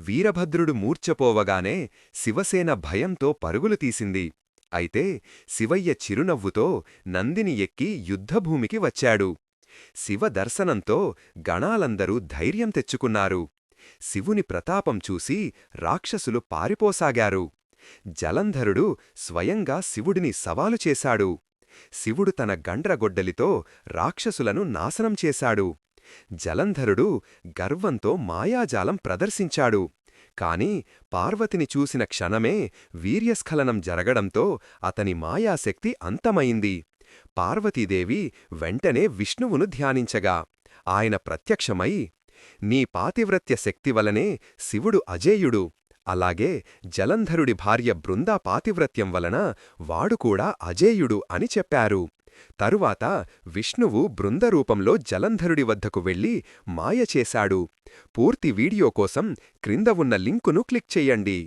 వీరభద్రుడు మూర్ఛపోవగానే శివసేన భయంతో పరుగులు తీసింది. అయితే శివయ్య చిరునవ్వుతో నందిని ఎక్కి యుద్ధభూమికి వచ్చాడు. శివ దర్శనంతో గణాలందరూ ధైర్యం తెచ్చుకున్నారు. శివుని ప్రతాపం చూసి రాక్షసులు పారిపోసాగారు. జలంధరుడు స్వయంగా శివుడిని సవాలు చేశాడు. శివుడు తన గండ్రగొడ్డలితో రాక్షసులను నాశనం చేశాడు. జలంధరుడు గర్వంతో మాయాజాలం ప్రదర్శించాడు. కాని పార్వతిని చూసిన క్షణమే వీర్యస్ఖలనం జరగడంతో అతని మాయాశక్తి అంతమైంది. పార్వతీదేవి వెంటనే విష్ణువును ధ్యానించగా ఆయన ప్రత్యక్షమై నీ పాతివ్రత్య శక్తి వలనే శివుడు అజేయుడు. అలాగే జలంధరుడి భార్య బృందా పాతివ్రత్యం వలన వాడుకూడా అజేయుడు అని చెప్పారు. తరువాత విష్ణువు బృందరూపంలో జలంధరుడి వద్దకు వెళ్ళి మాయ చేశాడు. పూర్తి వీడియో కోసం క్రింద ఉన్న లింకును క్లిక్ చెయ్యండి